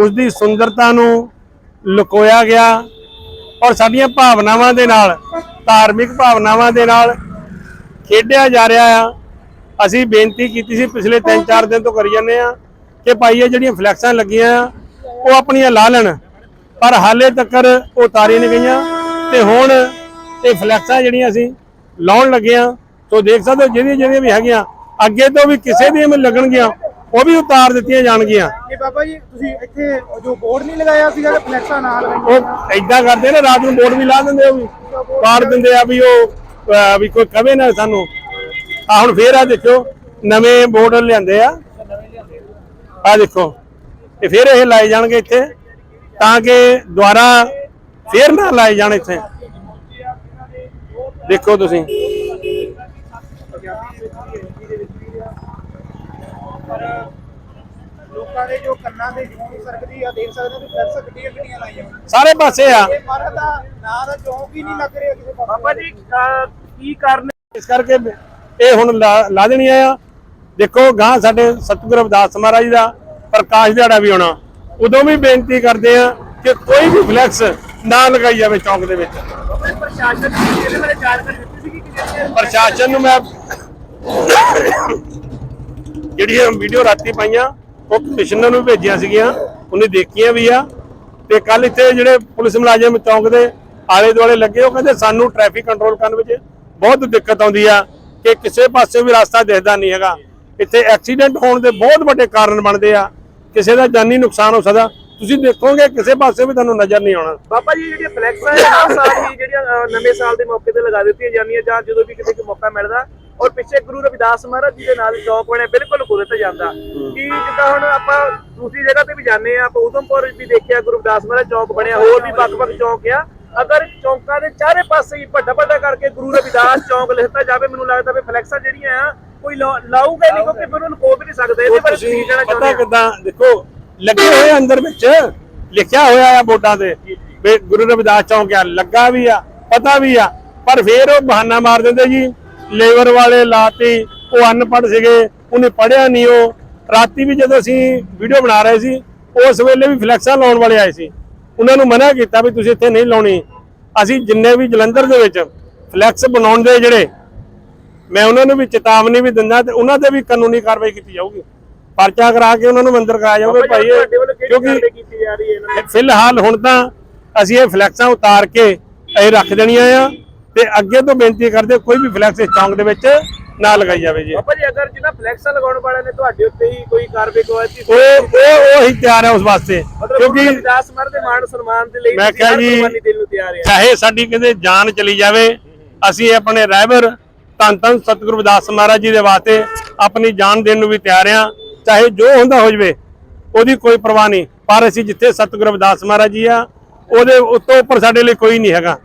ਉਸ ਦੀ ਸੁੰਦਰਤਾ ਨੂੰ ਲੁਕੋਇਆ ਗਿਆ ਔਰ ਸਾਡੀਆਂ ਭਾਵਨਾਵਾਂ ਦੇ ਨਾਲ, ਧਾਰਮਿਕ ਭਾਵਨਾਵਾਂ ਦੇ ਨਾਲ ਖੇਡਿਆ ਜਾ ਰਿਹਾ ਆ। ਅਸੀਂ ਬੇਨਤੀ ਕੀਤੀ ਸੀ ਪਿਛਲੇ 3-4 ਦਿਨ ਤੋਂ ਕਰੀ ਜਾਂਦੇ ਆ ਕਿ ਭਾਈ ਇਹ ਜਿਹੜੀਆਂ ਫਲੈਕਸਾਂ ਲੱਗੀਆਂ ਆ, ਉਹ ਆਪਣੀਆਂ ਲਾ ਲੈਣ। ਪਰ ਹਾਲੇ ਤੱਕ ਉਹ ਤਾਰੀ ਨਹੀਂ ਗਈਆਂ ਤੇ ਹੁਣ ਇਹ ਫਲੈਕਸਾਂ ਜਿਹੜੀਆਂ ਅਸੀਂ ਲਾਉਣ ਲੱਗੇ ਆ ਸੋ ਦੇਖ ਸਕਦੇ ਹੋ ਜਿਹੜੀਆਂ ਜਿਹੜੀਆਂ ਵੀ ਹੈਗੀਆਂ, ਅੱਗੇ ਤੋਂ ਵੀ ਕਿਸੇ ਦੀਆਂ ਵੀ ਲੱਗਣਗੀਆਂ ਉਹ ਵੀ ਉਤਾਰ ਦਿੱਤੀਆਂ ਜਾਣਗੀਆਂ। ਇਹ ਬਾਬਾ ਜੀ ਤੁਸੀਂ ਇੱਥੇ ਜੋ ਬੋਰਡ ਨਹੀਂ ਲਗਾਇਆ ਸੀਗਾ ਫਲੈਕਸਾਂ ਨਾਲ ਉਹ ਏਦਾਂ ਕਰਦੇ ਨੇ ਰਾਤ ਨੂੰ ਬੋਰਡ ਵੀ ਲਾ ਦਿੰਦੇ ਆ ਵੀ ਪਾੜ ਦਿੰਦੇ ਆ ਵੀ ਉਹ ਵੀ ਕੋਈ ਕਵੇ ਨਾ ਸਾਨੂੰ। ਆ ਹੁਣ ਫੇਰ ਆ ਦੇਖੋ ਨਵੇਂ ਬੋਰਡ ਲਿਆਂਦੇ ਆ। ਆ ਦੇਖੋ ਤੇ ਫਿਰ ਇਹ ਲਾਏ ਜਾਣਗੇ ਇੱਥੇ ਤਾਂ ਕਿ ਦੁਬਾਰਾ ਫੇਰ ਨਾ ਲਾਏ ਜਾਣ ਇੱਥੇ। ਦੇਖੋ ਤੁਸੀਂ। ਲੋਕਾਂ ਦੇ ਜੋ ਕੰਨਾਂ ਤੇ ਜੂੰ ਸਰਕਦੀ ਆ ਦੇਖ ਸਕਦੇ ਹੋ ਕਿ ਫਲੈਕਸ ਗੱਡੀਆਂ ਗੱਡੀਆਂ ਲਾਈਆਂ ਹੋਈਆਂ। ਸਾਰੇ ਪਾਸੇ ਆ। ਇਹ ਮਰਦ ਦਾ ਨਾਂ ਦਾ ਚੌਂਕ ਹੀ ਨਹੀਂ ਲੱਗ ਰਿਹਾ ਕਿਸੇ ਪਾਸੇ। ਬਾਬਾ ਜੀ ਅਹ ਕੀ ਕਾਰਨ ਇਸ ਕਰਕੇ ਇਹ ਹੁਣ ਲਾ ਲਾ ਦੇਣੀਆਂ ਆ। ਦੇਖੋ ਗਾਂ ਸਾਡੇ ਸਤਿਗੁਰੂ ਰਵਿਦਾਸ ਮਹਾਰਾਜ ਦਾ ਪ੍ਰਕਾਸ਼ ਦਿਹਾੜਾ ਵੀ ਆਉਣਾ। ਉਦੋਂ ਵੀ ਬੇਨਤੀ ਕਰਦੇ ਆ ਕਿ ਕੋਈ ਵੀ ਫਲੈਕਸ ਨਾ ਲਗਾਈ ਜਾਵੇ ਚੌਂਕ ਦੇ ਵਿੱਚ। ਬਾਬਾ ਜੀ, ਪ੍ਰਸ਼ਾਸਨ ਨੇ ਇਹਦੇ ਬਾਰੇ ਜਾਣਕਾਰੀ ਦਿੱਤੀ ਸੀ ਕਿ ਜਿਹੜੀਆਂ ਪ੍ਰਸ਼ਾਸਨ ਨੂੰ ਮੈਂ ਜਿਹੜੀਆਂ ਵੀਡੀਓ ਰਾਤੀ ਪਾਈਆਂ ਉਹ ਕਮਿਸ਼ਨਰ ਨੂੰ ਭੇਜੀਆਂ ਸੀਗੀਆਂ, ਉਹਨੇ ਦੇਖੀਆਂ ਵੀ ਆ। ਤੇ ਕੱਲ ਇੱਥੇ ਜਿਹੜੇ ਪੁਲਿਸ ਮੁਲਾਜ਼ਮ ਚੌਂਕ ਦੇ ਆਲੇ ਦੁਆਲੇ ਲੱਗੇ, ਉਹ ਕਹਿੰਦੇ ਸਾਨੂੰ ਟ੍ਰੈਫਿਕ ਕੰਟਰੋਲ ਕਰਨ ਵਿੱਚ ਬਹੁਤ ਦਿੱਕਤ ਆਉਂਦੀ ਆ ਕਿ ਕਿਸੇ ਪਾਸੇ ਵੀ ਰਸਤਾ ਦਿਖਦਾ ਨਹੀਂ ਹੈਗਾ। ਇੱਥੇ ਐਕਸੀਡੈਂਟ ਹੋਣ ਦੇ ਬਹੁਤ ਵੱਡੇ ਕਾਰਨ ਬਣਦੇ ਆ। ਕਿਸੇ ਦਾ ਜਾਨੀ ਨੁਕਸਾਨ ਹੋ ਸਕਦਾ। ਤੁਸੀਂ ਦੇਖੋਗੇ ਕਿਸੇ ਪਾਸੇ ਵੀ ਤੁਹਾਨੂੰ ਨਜ਼ਰ ਨਹੀਂ ਆਉਣਾ। ਬਾਬਾ ਜੀ, ਜਿਹੜੀਆਂ ਫਲੈਕਸਾਂ ਹੈ ਹਰ ਜਿਹੜੀਆਂ ਨਵੇਂ ਸਾਲ ਦੇ ਮੌਕੇ ਤੇ ਲਗਾ ਦਿੱਤੀਆਂ ਜਾਂਦੀਆਂ ਜਾਂ ਜਦੋਂ ਵੀ ਕਿਤੇ ਕੋਈ ਮੌਕਾ ਮਿਲਦਾ ਔਰ ਪਿੱਛੇ ਗੁਰੂ ਰਵਿਦਾਸ ਮਹਾਰਾਜ ਜੀ ਦੇ ਨਾਲ ਚੌਕ ਬਣਿਆ ਬਿਲਕੁਲ ਕੁਦਰਤ ਜਾਂਦਾ। ਕਿ ਜਿੱਦਾਂ ਹੁਣ ਆਪਾਂ ਦੂਸਰੀ ਜਗ੍ਹਾ ਤੇ ਵੀ ਜਾਂਦੇ ਆ ਆਪਾਂ ਉਧਮਪੁਰ ਵੀ ਦੇਖਿਆ ਗੁਰੂ ਰਵਿਦਾਸ ਮਹਾਰਾਜ ਚੌਕ ਬਣਿਆ ਹੋਰ ਵੀ ਵੱਖ-ਵੱਖ ਚੌਕ ਆ। ਅਗਰ ਚੌਂਕਾਂ ਦੇ ਚਾਰੇ ਪਾਸੇ ਹੀ ਵੱਡਾ ਵੱਡਾ ਕਰਕੇ ਗੁਰੂ ਰਵਿਦਾਸ ਚੌਕ ਲਿਖਤਾ ਜਾਵੇ ਮੈਨੂੰ ਲੱਗਦਾ ਵੀ ਫਲੈਕਸਾਂ ਜਿਹੜੀਆਂ ਆ ਕੋਈ ਲਾਊਗਾ ਨਹੀਂ ਕਿਉਂਕਿ ਫਿਰ ਉਹਨੂੰ ਕੋ ਵੀ ਨਹੀਂ ਸਕਦੇ ਇਹਦੇ ਬਾਰੇ ਤੁਸੀਂ ਕਹਿਣਾ ਪਤਾ ਚਾਹੁੰਦੇ ਹੋ? ਕਿਦਾਂ ਦੇਖੋ ਲੱਗੇ ਹੋਏ ਅੰਦਰ ਵਿੱਚ ਲਿਖਿਆ ਹੋਇਆ ਆ ਬੋਰਡਾਂ ਤੇ ਵੀ ਗੁਰੂ ਰਵਿਦਾਸ ਚੌਂਕ ਆ ਲੱਗਾ ਵੀ ਆ ਪਤਾ ਵੀ ਆ ਪਰ ਫੇਰ ਉਹ ਬਹਾਨਾ ਮਾਰ ਦਿੰਦੇ ਜੀ। ਲੇਬਰ ਵਾਲੇ ਲਾਤੀ ਉਹ ਅਨਪੜ੍ਹ ਸੀਗੇ ਉਹਨੇ ਪੜਿਆ ਨਹੀਂ ਉਹ। ਰਾਤੀ ਵੀ ਜਦੋਂ ਅਸੀਂ ਵੀਡੀਓ ਬਣਾ ਰਹੇ ਸੀ ਉਸ ਵੇਲੇ ਵੀ ਫਲੈਕਸਾਂ ਲਾਉਣ ਵਾਲੇ ਆਏ ਸੀ। ਉਹਨਾਂ ਨੂੰ ਮਨਾ ਕੀਤਾ ਵੀ ਤੁਸੀਂ ਇੱਥੇ ਨਹੀਂ ਲਾਉਣੀ। ਅਸੀਂ ਜਿੰਨੇ ਵੀ ਜਲੰਧਰ ਦੇ ਵਿੱਚ ਫਲੈਕਸ ਬਣਾਉਣ ਦੇ ਜਿਹੜੇ ਮੈਂ ਉਹਨਾਂ ਨੂੰ ਵੀ ਚੇਤਾਵਨੀ ਵੀ ਦਿੰਦਾ ਤੇ ਉਹਨਾਂ ਤੇ ਵੀ ਕਾਨੂੰਨੀ ਕਾਰਵਾਈ ਕੀਤੀ ਜਾਊਗੀ। ਪਰਚਾ ਕਰਾ ਕੇ ਉਹਨਾਂ ਨੂੰ ਅੰਦਰ ਕਰਾਇਆ ਜਾਊਗਾ ਭਾਈ ਕਿਉਂਕਿ ਫਿਲਹਾਲ ਹੁਣ ਤਾਂ ਅਸੀਂ ਇਹ ਫਲੈਕਸਾਂ ਉਤਾਰ ਕੇ ਇਹ ਰੱਖ ਦੇਣੀਆਂ ਆ। ਤੇ ਅੱਗੇ ਤੋਂ ਬੇਨਤੀ ਕਰਦੇ ਕੋਈ ਵੀ ਫਲੈਕਸ ਇਸ ਚੌਂਕ ਦੇ ਵਿੱਚ ਨਾ ਲਗਾਈ ਜਾਵੇ ਜੀ। ਬਾਬਾ ਜੀ ਅਗਰ ਜਿਹਨਾਂ ਫਲੈਕਸਾਂ ਲਗਾਉਣ ਵਾਲਿਆਂ ਨੇ ਤੁਹਾਡੇ ਉੱਤੇ ਹੀ ਕੋਈ ਕਾਰਵਾਈ ਕਰਵਾਈ ਉਹ ਉਹ ਉਹ ਹੀ ਤਿਆਰ ਹੈ ਉਸ ਵਾਸਤੇ। ਕਿਉਂਕਿ ਦਾਸ ਮਰ ਦੇ ਮਾਣ ਸਨਮਾਨ ਦੇ ਲਈ ਮੈਂ ਕਿਹਾ ਜੀ, ਚਾਹੇ ਸਾਡੀ ਕਹਿੰਦੇ ਜਾਨ ਚਲੀ ਜਾਵੇ ਅਸੀਂ ਆਪਣੇ ਰਹਿਬਰ ਧੰਨ ਧੰਨ ਸਤਿਗੁਰੂ ਰਵਿਦਾਸ ਮਹਾਰਾਜ ਜੀ ਦੇ ਵਾਸਤੇ ਆਪਣੀ ਜਾਨ ਦੇਣ ਨੂੰ ਵੀ ਤਿਆਰ ਆ ਚਾਹੇ ਜੋ ਹੁੰਦਾ ਹੋ ਜਵੇ ਉਹਦੀ ਕੋਈ ਪਰਵਾਹ ਨਹੀਂ। ਪਰ ਅਸੀਂ ਜਿੱਥੇ ਸਤਿਗੁਰੂ ਰਵਿਦਾਸ ਮਹਾਰਾਜ ਜੀ ਆ ਉਹਦੇ ਉਤੋਂ ਉੱਪਰ ਸਾਡੇ ਲਈ ਕੋਈ ਨਹੀਂ ਹੈਗਾ।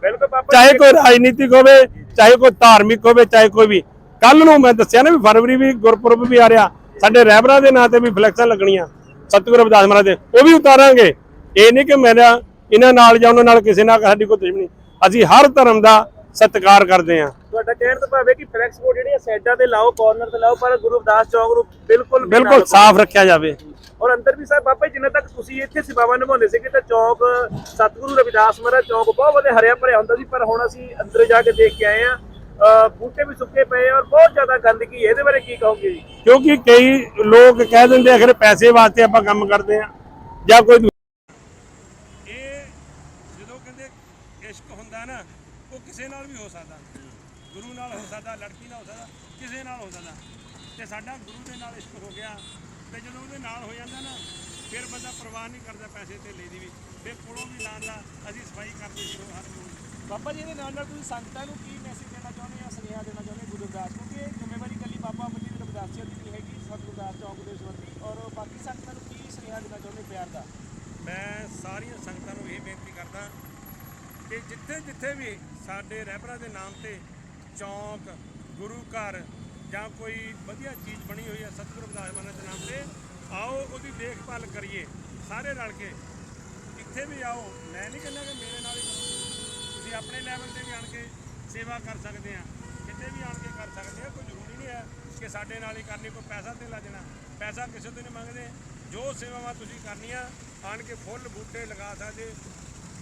ਚਾਹੇ ਕੋਈ ਰਾਜਨੀਤਿਕ ਹੋਵੇ ਚਾਹੇ ਕੋਈ ਧਾਰਮਿਕ ਹੋਵੇ ਚਾਹੇ ਕੋਈ ਵੀ। ਕੱਲ ਨੂੰ ਮੈਂ ਦੱਸਿਆ ਨਾ ਵੀ ਫਰਵਰੀ ਵੀ ਗੁਰਪੁਰਬ ਵੀ ਆ ਰਿਹਾ। ਸਾਡੇ ਰਹਿਬਰਾਂ ਦੇ ਨਾਂ ਤੇ ਵੀ ਫਲੈਕਸਾਂ ਲੱਗਣੀਆਂ। ਸਤਿਗੁਰੂ ਰਵਿਦਾਸ ਮਹਾਰਾਜ ਦੇ। ਉਹ ਵੀ ਉਤਾਰਾਂਗੇ। ਇਹ ਨਹੀਂ ਕਿ ਮੇਰਾ ਇਹਨਾਂ ਨਾਲ ਜਾਂ ਉਹਨਾਂ ਨਾਲ ਕਿਸੇ ਨਾਲ ਸਾਡੀ ਕੋਈ ਦੁਸ਼ਮਣੀ। ਅਸੀਂ ਹਰ ਧਰਮ ਦਾ ਸਤਿਕਾਰ ਕਰਦੇ ਹਾਂ। ਤੁਹਾਡਾ ਕਹਿਣ ਤੋਂ ਭਾਵੇਂ ਕਿ ਫਲੈਕਸ ਬੋਰਡ ਜਿਹੜੀਆਂ ਸਾਈਡਾਂ ਤੇ ਲਾਓ ਕਾਰਨਰ ਤੇ ਲਾਓ ਪਰ ਗੁਰੂ ਰਵਿਦਾਸ ਚੌਕ ਨੂੰ ਬਿਲਕੁਲ ਬਿਲਕੁਲ। ਸਾਫ਼ ਰੱਖਿਆ ਜਾਵੇ। ਔਰ ਅੰਦਰ ਵੀ ਸਾਹਿਬ ਬਾਬਾ ਜੀ ਜਿੰਨਾ ਤੱਕ ਤੁਸੀਂ ਇੱਥੇ ਸੇਵਾਵਾਂ ਨਿਭਾਉਂਦੇ ਸੀਗੇ ਤਾਂ ਚੌਕ ਸਤਿਗੁਰੂ ਰਵਿਦਾਸ ਮਹਾਰਾਜ ਚੌਕ ਬਹੁਤ ਵਧੀਆ ਹਰਿਆ ਭਰਿਆ ਹੁੰਦਾ ਸੀ ਪਰ ਹੁਣ ਅਸੀਂ ਅੰਦਰ ਜਾ ਕੇ ਦੇਖ ਕੇ ਆਏ ਆ ਬੂਟੇ ਵੀ ਸੁੱਕੇ ਪਏ ਆ ਔਰ ਬਹੁਤ ਜ਼ਿਆਦਾ ਗੰਦਗੀ ਹੈ। ਇਹਦੇ ਬਾਰੇ ਕੀ ਕਹੋਗੇ ਜੀ? ਕਿਉਂਕਿ ਕਈ ਲੋਕ ਕਹਿ ਦਿੰਦੇ ਆ, ਅਖਰ ਪੈਸੇ ਵਾਸਤੇ ਆਪਾਂ ਕੰਮ ਕਰਦੇ ਆ ਜਾਂ ਕੋਈ ਇਹ ਜਦੋਂ ਕਹਿੰਦੇ ਇਸ਼ਕ ਹੁੰਦਾ ਨਾ ਉਹ ਕਿਸੇ ਨਾਲ ਵੀ ਹੋ ਸਕਦਾ। ਗੁਰੂ ਨਾਲ ਹੋ ਸਕਦਾ ਲੜਕੀ ਨਾਲ ਹੋ ਸਕਦਾ ਕਿਸੇ ਨਾਲ ਹੋ ਸਕਦਾ। ਤੇ ਸਾਡਾ ਗੁਰੂ ਦੇ ਨਾਲ ਇਸ਼ਕ ਹੋ ਗਿਆ। ਤੇ ਜਦੋਂ ਉਹਦੇ ਨਾਲ ਹੋ ਜਾਂਦਾ ਨਾ ਫਿਰ ਬੰਦਾ ਪਰਵਾਹ ਨਹੀਂ ਕਰਦਾ ਪੈਸੇ ਤੇ ਦੀ ਵੀ। ਫਿਰ ਕੋਲੋਂ ਵੀ ਲਾਉਂਦਾ ਅਸੀਂ ਸਫ਼ਾਈ ਕਰਦੇ ਸੀ ਹਰ ਰੋਜ਼ ਬਾਬਾ ਜੀ ਦੇ ਨਾਲ ਨਾਲ ਤੁਸੀਂ ਸੰਗਤਾਂ ਨੂੰ ਕੀ ਮੈਸੇਜ ਦੇਣਾ ਚਾਹੁੰਦੇ ਆ ਸੁਨੇਹਾ ਦੇਣਾ ਚਾਹੁੰਦੇ ਗੁਰੂ ਰਵਿਦਾਸ ਕਿਉਂਕਿ ਇਹ ਜ਼ਿੰਮੇਵਾਰੀ ਕੱਲੀ ਬਾਬਾ ਅਮਰਜੀਤ ਰਵਿਦਾਸ ਜੀ ਦੀ ਨਹੀਂ ਹੈਗੀ ਸਤਿਗੁਰੂ ਰਵਿਦਾਸ ਚੌਂਕ ਦੇ ਸੰਬੰਧੀ। ਔਰ ਬਾਕੀ ਸੰਗਤਾਂ ਨੂੰ ਕੀ ਸੁਨੇਹਾ ਦੇਣਾ ਚਾਹੁੰਦੇ ਪਿਆਰ ਦਾ? ਮੈਂ ਸਾਰੀਆਂ ਸੰਗਤਾਂ ਨੂੰ ਇਹ ਬੇਨਤੀ ਕਰਦਾ ਕਿ ਜਿੱਥੇ ਜਿੱਥੇ ਵੀ ਸਾਡੇ ਰਹਿਬਰਾਂ ਦੇ ਨਾਮ ਤੇ ਚੌਂਕ ਗੁਰੂ ਘਰ ਜਾਂ ਕੋਈ ਵਧੀਆ ਚੀਜ਼ ਬਣੀ ਹੋਈ ਹੈ ਸਤਿਗੁਰੂ ਰਵਿਦਾਸ ਮਹਾਰਾਜ ਦੇ ਨਾਮ ਤੇ, ਆਓ ਉਹਦੀ ਦੇਖਭਾਲ ਕਰੀਏ, ਸਾਰੇ ਰਲ ਕੇ। ਇੱਥੇ ਵੀ ਆਓ। ਮੈਂ ਨਹੀਂ ਕਹਿੰਦਾ ਕਿ ਮੇਰੇ ਨਾਲ ਹੀ ਤੁਸੀਂ ਆਪਣੇ ਲੈਵਲ ਤੇ ਵੀ ਆਣ ਕੇ ਸੇਵਾ ਕਰ ਸਕਦੇ ਆ। ਕਿਤੇ ਵੀ ਆਣ ਕੇ ਕਰ ਸਕਦੇ ਆ, ਕੋਈ ਜ਼ਰੂਰੀ ਨਹੀਂ ਹੈ ਕਿ ਸਾਡੇ ਨਾਲ ਹੀ ਕਰਨੀ, ਕੋਈ ਪੈਸਾ ਤੇ ਦੇਣਾ। ਪੈਸਾ ਕਿਸੇ ਤੋਂ ਨਹੀਂ ਮੰਗਦੇ। ਜੋ ਸੇਵਾਵਾਂ ਤੁਸੀਂ ਕਰਨੀਆਂ, ਆਣ ਕੇ ਫੁੱਲ ਬੂਟੇ ਲਗਾ ਸਕਦੇ,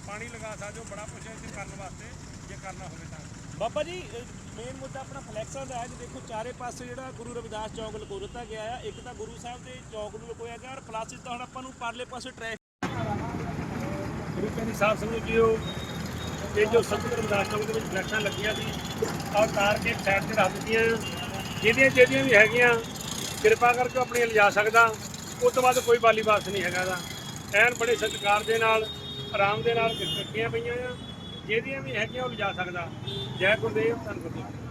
ਪਾਣੀ ਲਗਾ ਸਕਦੇ ਹੋ ਬੜਾ ਕੁਛ ਹੈ ਇੱਥੇ ਕਰਨ ਵਾਸਤੇ, ਜੇ ਕਰਨਾ ਹੋਵੇ ਤਾਂ। ਬਾਬਾ ਜੀ ਮੇਨ ਮੁੱਦਾ ਆਪਣਾ ਫਲੈਕਸਾਂ ਦਾ ਹੈ ਜੀ। ਦੇਖੋ, ਚਾਰੇ ਪਾਸੇ ਜਿਹੜਾ ਗੁਰੂ ਰਵਿਦਾਸ ਚੌਕ ਲਕੋ ਦਿੱਤਾ ਗਿਆ ਆ। ਇੱਕ ਤਾਂ ਗੁਰੂ ਸਾਹਿਬ ਦੇ ਚੌਕ ਨੂੰ ਲਕੋਇਆ ਗਿਆ ਔਰ ਪਲੱਸ ਤਾਂ ਹੁਣ ਆਪਾਂ ਨੂੰ ਪਰਲੇ ਪਾਸੇ ਟ੍ਰੈਫਿਕ ਗੁਰੂ ਕਹਿੰਦੀ ਸਾਫ਼ ਸਮਝੋ ਜੀਓ, ਇਹ ਜੋ ਸਤਿਗੁਰੂ ਰਵਿਦਾਸ ਚੌਕ ਦੇ ਵਿੱਚ ਫਲੈਕਸ਼ਾਂ ਲੱਗੀਆਂ ਸੀ ਔਰ ਤਾਰ ਕੇ ਸਾਈਡ ਤੇ ਰੱਖ ਦਿੱਤੀਆਂ। ਜਿਹਦੀਆਂ ਜਿਹੜੀਆਂ ਵੀ ਹੈਗੀਆਂ, ਕਿਰਪਾ ਕਰਕੇ ਉਹ ਆਪਣੀਆਂ ਲਿਜਾ ਸਕਦਾ। ਉਸ ਤੋਂ ਬਾਅਦ ਕੋਈ ਬਾਲੀ ਬਾਸ ਨਹੀਂ ਹੈਗਾ ਦਾ ਐਨ ਬੜੇ ਸਤਿਕਾਰ ਦੇ ਨਾਲ, ਆਰਾਮ ਦੇ ਨਾਲ ਰੱਖੀਆਂ ਪਈਆਂ ਆ। ਜਿਹਦੀਆਂ ਵੀ ਹੈਗੀਆਂ ਉਹ ਲਿਜਾ ਸਕਦਾ। ਜੈ ਗੁਰਦੇਵ ਧੰਨ ਗੁਰਦੇਵ।